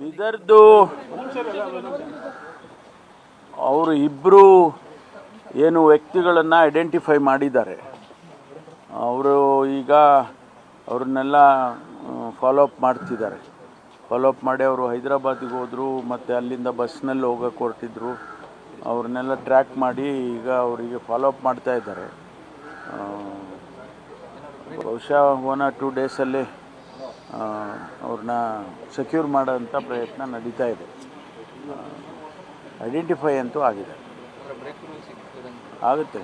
ಇದರದ್ದು ಅವರು ಇಬ್ಬರು ಏನು ವ್ಯಕ್ತಿಗಳನ್ನು ಐಡೆಂಟಿಫೈ ಮಾಡಿದ್ದಾರೆ. ಅವರು ಈಗ ಅವ್ರನ್ನೆಲ್ಲ ಫಾಲೋ ಅಪ್ ಮಾಡ್ತಿದ್ದಾರೆ. ಫಾಲೋ ಅಪ್ ಮಾಡಿ ಅವರು ಹೈದರಾಬಾದಿಗೆ ಹೋದರು, ಮತ್ತು ಅಲ್ಲಿಂದ ಬಸ್ನಲ್ಲಿ ಹೋಗೋಕೆ ಹೊರಟಿದ್ರು. ಅವ್ರನ್ನೆಲ್ಲ ಟ್ರ್ಯಾಕ್ ಮಾಡಿ ಈಗ ಅವರಿಗೆ ಫಾಲೋ ಅಪ್ ಮಾಡ್ತಾ ಇದ್ದಾರೆ. ಬಹುಶಃ ಒನ್ ಆರ್ ಟೂ ಡೇಸಲ್ಲಿ ಅವ್ರನ್ನ ಸೆಕ್ಯೂರ್ ಮಾಡೋಂಥ ಪ್ರಯತ್ನ ನಡೀತಾ ಇದೆ. ಐಡೆಂಟಿಫೈ ಅಂತೂ ಆಗಿದೆ. ಆಗುತ್ತೆ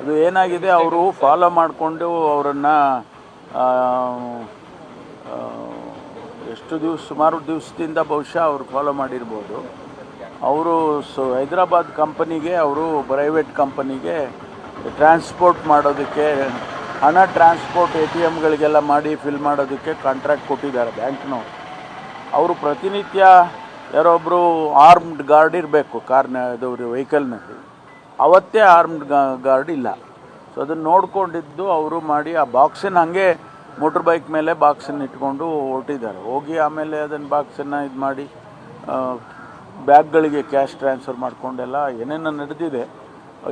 ಅದು ಏನಾಗಿದೆ, ಅವರು ಫಾಲೋ ಮಾಡಿಕೊಂಡು ಅವರನ್ನು ಎಷ್ಟು ದಿವಸ, ಸುಮಾರು ದಿವಸದಿಂದ ಬಹುಶಃ ಅವರು ಫಾಲೋ ಮಾಡಿರ್ಬೋದು. ಅವರು ಸೊ, ಹೈದರಾಬಾದ್ ಕಂಪನಿಗೆ ಅವರು ಪ್ರೈವೇಟ್ ಕಂಪನಿಗೆ ಟ್ರಾನ್ಸ್ಪೋರ್ಟ್ ಮಾಡೋದಕ್ಕೆ, ಹಣ ಟ್ರಾನ್ಸ್ಪೋರ್ಟ್ ಎ ಟಿ ಎಮ್ಗಳಿಗೆಲ್ಲ ಮಾಡಿ ಫಿಲ್ ಮಾಡೋದಕ್ಕೆ ಕಾಂಟ್ರಾಕ್ಟ್ ಕೊಟ್ಟಿದ್ದಾರೆ ಬ್ಯಾಂಕ್ನವರು. ಅವರು ಪ್ರತಿನಿತ್ಯ ಯಾರೊಬ್ಬರು ಆರ್ಮ್ಡ್ ಗಾರ್ಡ್ ಇರಬೇಕು ಕಾರ್ನ ಇದು ವೆಹಿಕಲ್ನಲ್ಲಿ. ಅವತ್ತೇ ಆರ್ಮ್ಡ್ ಗಾರ್ಡ್ ಇಲ್ಲ. ಸೊ ಅದನ್ನು ನೋಡಿಕೊಂಡಿದ್ದು ಅವರು ಮಾಡಿ ಆ ಬಾಕ್ಸನ್ನು ಹಾಗೆ ಮೋಟ್ರ್ ಬೈಕ್ ಮೇಲೆ ಬಾಕ್ಸನ್ನು ಇಟ್ಕೊಂಡು ಹೊರಟಿದ್ದಾರೆ. ಹೋಗಿ ಆಮೇಲೆ ಅದನ್ನು ಬಾಕ್ಸನ್ನು ಇದು ಮಾಡಿ ಬ್ಯಾಗ್ಗಳಿಗೆ ಕ್ಯಾಶ್ ಟ್ರಾನ್ಸ್ಫರ್ ಮಾಡಿಕೊಂಡೆಲ್ಲ ಏನೇನೋ ನಡೆದಿದೆ.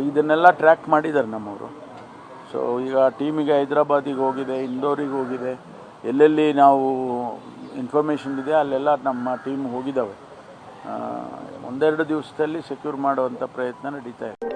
ಇದನ್ನೆಲ್ಲ ಟ್ರ್ಯಾಕ್ ಮಾಡಿದ್ದಾರೆ ನಮ್ಮವರು. ಸೊ ಈಗ ಟೀಮಿಗೆ ಹೈದ್ರಾಬಾದಿಗೆ ಹೋಗಿದೆ, ಇಂದೋರಿಗೆ ಹೋಗಿದೆ. ಎಲ್ಲೆಲ್ಲಿ ನಾವು ಇನ್ಫಾರ್ಮೇಷನ್ ಇದೆ, ಅಲ್ಲೆಲ್ಲ ನಮ್ಮ ಟೀಮ್ ಹೋಗಿದ್ದಾವೆ. ಒಂದೆರಡು ದಿವಸದಲ್ಲಿ ಸೆಕ್ಯೂರ್ ಮಾಡುವಂಥ ಪ್ರಯತ್ನ ನಡೀತಾ ಇದೆ.